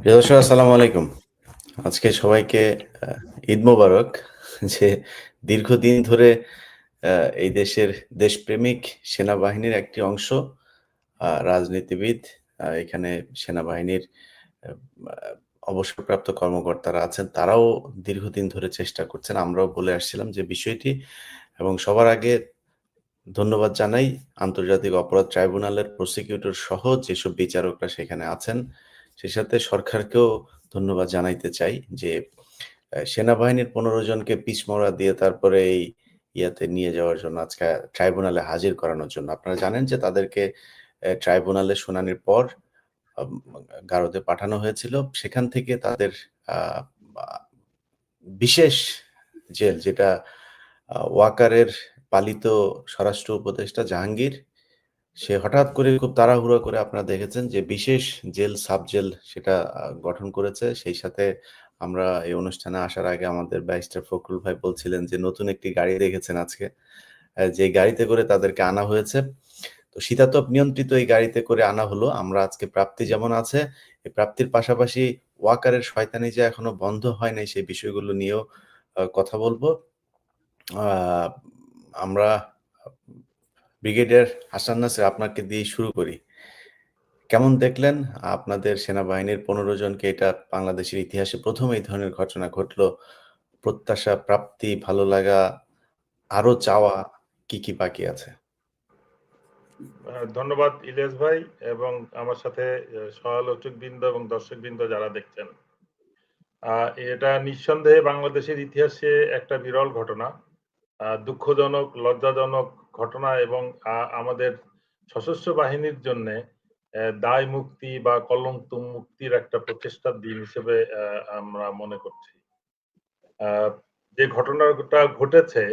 প্রিয় আসসালামু আলাইকুম। আজকে সবাইকে ঈদ মোবারক। যে দীর্ঘদিন ধরে এই দেশের দেশপ্রেমিক সেনাবাহিনীর একটি অংশ রাজনীতিবিদ এখানে সেনাবাহিনীর অবসরপ্রাপ্ত কর্মকর্তারা আছেন। তারাও দীর্ঘদিন ধরে চেষ্টা করছেন। আমরাও বলে আসছিলাম যে বিষয়টি, এবং সবার আগে ধন্যবাদ জানাই আন্তর্জাতিক অপরাধ ট্রাইব্যুনালের প্রসিকিউটর সহ যেসব বিচারকরা সেখানে আছেন। সেই সাথে সরকারকেও ধন্যবাদ জানাইতে চাই যে সেনাবাহিনীর ১৫ জনকে পিছমরা দিয়ে তারপরে এই ইয়াতে নিয়ে যাওয়ার জন্য আজকে ট্রাইব্যুনালে হাজির করানোর জন্য। আপনারা জানেন যে তাদেরকে ট্রাইব্যুনালে শুনানির পর গারদে পাঠানো হয়েছিল। সেখান থেকে তাদের বিশেষ জেল যেটা ওয়াকারের পালিত স্বরাষ্ট্র উপদেষ্টা জাহাঙ্গীর, সে হঠাৎ করে খুব তাড়াহুড়া করে আপনারা দেখেছেন যে বিশেষ জেল, সাব জেল সেটা গঠন করেছে। সেই সাথে আমরা এই অনুষ্ঠানে আসার আগে আমাদের ব্যারিস্টার ফখরুল ভাই বলছিলেন যে নতুন একটি গাড়ি দেখেছেন আজকে। যে গাড়িতে করে তাদেরকে আনা হয়েছে। তো শীতাতপ নিয়ন্ত্রিত এই গাড়িতে করে আনা হলো। আমরা আজকে প্রাপ্তি যেমন আছে, এই প্রাপ্তির পাশাপাশি ওয়াকারের শয়তানি যে এখনও বন্ধ হয় নাই সেই বিষয়গুলো নিয়েও কথা বলব আমরা ব্রিগেডিয়ার হাসান নাসির আপনাকে দিয়েই শুরু করি। কেমন দেখলেন আপনাদের সেনাবাহিনীর ১৫ জনকে এটা বাংলাদেশের ইতিহাসে ১ম এই ধরনের ঘটনা ঘটলো। প্রত্যাশা, প্রাপ্তি, ভালো লাগা, আরও চাওয়া কি, কি বাকি আছে? ধন্যবাদ ইলিয়াস ভাই এবং আমার সাথে এ সহ-আলোচকবৃন্দ এবং দর্শকবৃন্দ যারা দেখছেন। এটা নিঃসন্দেহে বাংলাদেশের ইতিহাসে একটা বিরল ঘটনা। দুঃখজনক, লজ্জাজনক ঘটনা এবং আমাদের সশস্ত্র বাহিনীর জন্যে দায় মুক্তি বা কলঙ্ক মুক্তির একটা প্রচেষ্টার দিন হিসেবে আমরা মনে করছি। যে ঘটনাটা ঘটেছে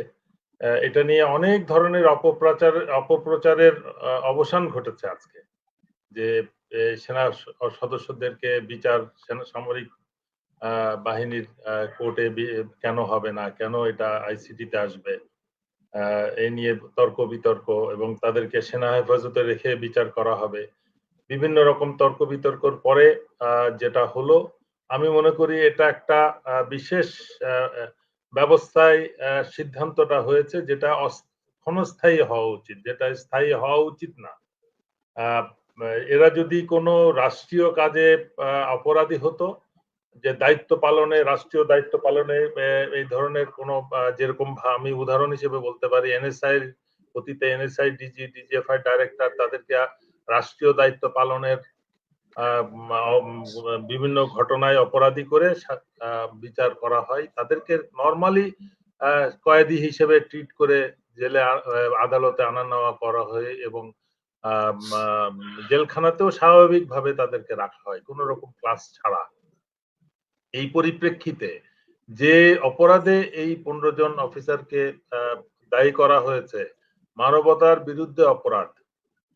এটা নিয়ে অনেক ধরনের অপপ্রচার, অপপ্রচারের অবসান ঘটেছে আজকে। যে সেনা সদস্যদেরকে বিচার, সেনা সামরিক বাহিনীর কোর্টে কেন হবে না? কেন এটা আইসিটিতে আসবে? এ নিয়ে তর্ক-বিতর্ক এবং তাদেরকে সেনা হেফাজতে রেখে বিচার করা হবে। বিভিন্ন রকম তর্ক-বিতর্কর পরে আ যেটা হলো, আমি মনে করি এটা একটা বিশেষ ব্যবস্থায় সিদ্ধান্তটা হয়েছে যেটা ক্ষণস্থায়ী হওয়া উচিত। যেটা স্থায়ী হওয়া উচিত না। এরা যদি কোনো রাষ্ট্রীয় কাজে অপরাধী হতো, যে দায়িত্ব পালনে রাষ্ট্রীয় দায়িত্ব পালনে এই ধরনের কোন যেরকম আমি উদাহরণ হিসেবে বলতে পারি এনএসআই অতীতে এনএসআই ডিজি, ডিজিএফআই ডাইরেক্টর তাদেরকে রাষ্ট্রীয় দায়িত্ব পালনের বিভিন্ন ঘটনায় অপরাধী করে বিচার করা হয়। তাদেরকে নরমালি কয়েদি হিসেবে ট্রিট করে জেলে আদালতে আনা নেওয়া করা হয় এবং জেলখানাতেও স্বাভাবিকভাবে তাদেরকে রাখা হয়। কোন রকম ক্লাস ছাড়া। এই পরিপ্রেক্ষিতে যে অপরাধে এই ১৫ জন অফিসারকে দায়ী করা হয়েছে, মানবতার বিরুদ্ধে অপরাধ।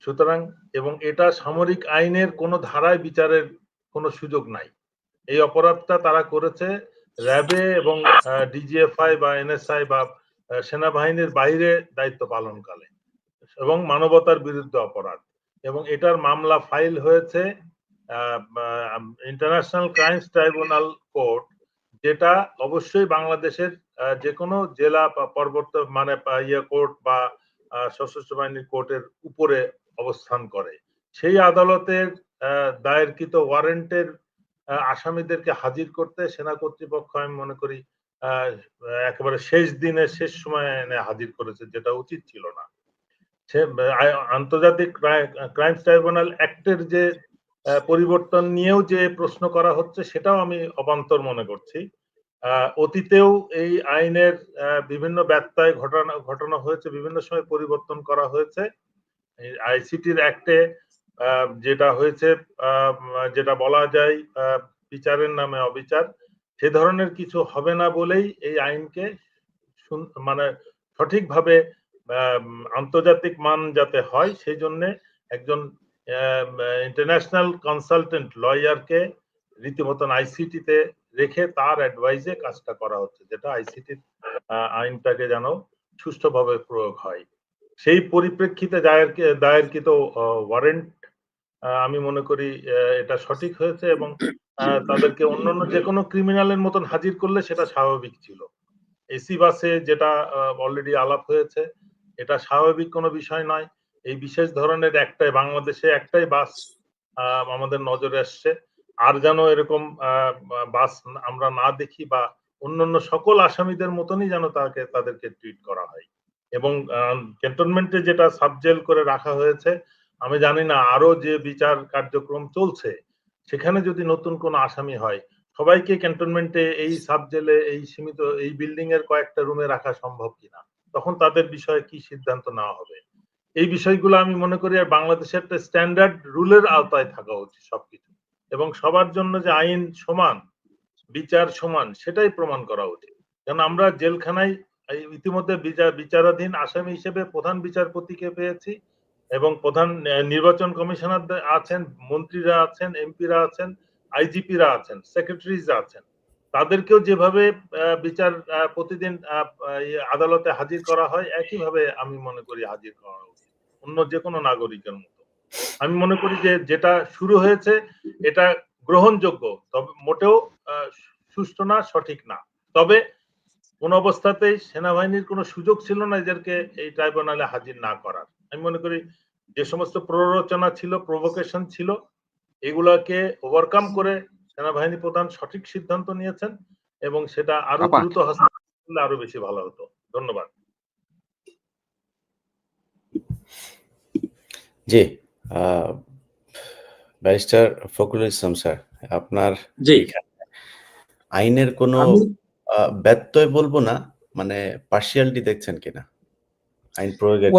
সুতরাং এবং এটা সামরিক আইনের কোন ধারায় বিচারের কোন সুযোগ নাই। এই অপরাধটা তারা করেছে র‍্যাবে এবং ডিজিএফআই বা এনএসআই বা সেনাবাহিনীর বাইরে দায়িত্ব পালনকালে এবং মানবতার বিরুদ্ধে অপরাধ। এবং এটার মামলা ফাইল হয়েছে ইন্টারন্যাশনাল ক্রাইমস ট্রাইব্যুনাল কোর্ট যেটা অবশ্যই বাংলাদেশের আ যেকোনো জেলা বা পর্বত্য মানে ইয়ে কোর্ট বা সশস্ত্র বাহিনীর কোর্টের উপরে অবস্থান করে। সেই আদালতের দায়েরকৃত ওয়ারেন্টের আসামিদেরকে হাজির করতে সেনা কর্তৃপক্ষ, আমি মনে করি একেবারে শেষ দিনে, শেষ সময়ে এনে হাজির করেছে, যেটা উচিত ছিল না। সে আন্তর্জাতিক ক্রাই, ক্রাইমস ট্রাইব্যুনাল অ্যাক্ট এর যে পরিবর্তন নিয়েও যে প্রশ্ন করা হচ্ছে সেটাও আমি অবান্তর মনে করছি। অতীতেও এই আইনের বিভিন্ন ব্যত্যয় ঘটানো ঘটনা হয়েছে, বিভিন্ন সময় পরিবর্তন করা হয়েছে। আইসিটির অ্যাক্টে যেটা হয়েছে যেটা বলা যায় বিচারের নামে অবিচার। সে ধরনের কিছু হবে না বলেই এই আইনকে মানে সঠিকভাবে আন্তর্জাতিক মান যাতে হয় সেজন্যে একজন অ্যা ম্যা ইন্টারন্যাশনাল কনসালটেন্ট লয়ারকে রীতিমতন আইসিটিতে রেখে তার অ্যাডভাইস কাজটা করা হচ্ছে। যেটা আইসিটির আইনটাকে যেন সুষ্ঠুভাবে প্রয়োগ হয়। সেই পরিপ্রেক্ষিতে দায়ের দায়েরকৃত ওয়ারেন্ট আমি মনে করি এটা সঠিক হয়েছে এবং তাদেরকে অন্যান্য যেকোনো ক্রিমিনালের মতন হাজির করলে সেটা স্বাভাবিক ছিল। এসি বাসে যেটা অলরেডি আলাপ হয়েছে, এটা স্বাভাবিক কোনো বিষয় নয়। এই বিশেষ ধরনের একটাই বাংলাদেশে একটাই বাস আমাদের নজরে আসছে। আর যেন এরকম বাস আমরা না দেখি বা অন্যান্য সকল আসামিদের মতনই যেন তাকে তাদেরকে ট্রিট করা হয়। এবং ক্যান্টনমেন্টে যেটা সাবজেল করে রাখা হয়েছে, আমি জানি না আরও যে বিচার কার্যক্রম চলছে, সেখানে যদি নতুন কোনো আসামি হয়, সবাইকে ক্যান্টনমেন্টে এই সাবজেলে এই সীমিত এই বিল্ডিং এর কয়েকটা রুমে রাখা সম্ভব কিনা? তখন তাদের বিষয়ে কি সিদ্ধান্ত নেওয়া হবে? এই বিষয়গুলো আমি মনে করি আর বাংলাদেশে একটা স্ট্যান্ডার্ড রুলের আওতায় থাকা উচিত সবকিছু। এবং সবার জন্য যে আইন সমান, বিচার সমান সেটাই প্রমাণ করা উচিত। কারণ আমরা জেলখানায় ইতিমধ্যে বিচার বিচারাধীন আসামি হিসেবে প্রধান বিচারপতিকে পেয়েছি এবং প্রধান নির্বাচন কমিশনার আছেন, মন্ত্রীরা আছেন, এমপিরা আছেন, আইজিপিরা আছেন, সেক্রেটারিজ আছেন। তাদেরকেও যেভাবে বিচার প্রতিদিন আদালতে হাজির করা হয়, একইভাবে আমি মনে করি হাজির করা অন্য যেকোনো নাগরিকের মতো। আমি মনে করি যে যেটা শুরু হয়েছে এটা গ্রহণযোগ্য। তবে মোটেও সুষ্ঠু না, সঠিক না। তবে কোন অবস্থাতেই সেনাবাহিনীর কোন সুযোগ ছিল না এদেরকে এই ট্রাইব্যুনালে হাজির না করার। আমি মনে করি যে সমস্ত প্ররোচনা ছিল, প্রভোকেশন ছিল, এগুলাকে ওভারকাম করে সেনাবাহিনী প্রধান সঠিক সিদ্ধান্ত নিয়েছেন এবং সেটা আরও দ্রুত হস্তান্তর করলে আরও বেশি ভালো হতো। ধন্যবাদ। জি, ব্যারিস্টার ফখরুল ইসলাম স্যার, আপনার জি। আইনের কোনো ব্যত্যয় বলব না, মানে পার্সিয়ালিটি দেখছেন কিনা? আইন প্রয়োগের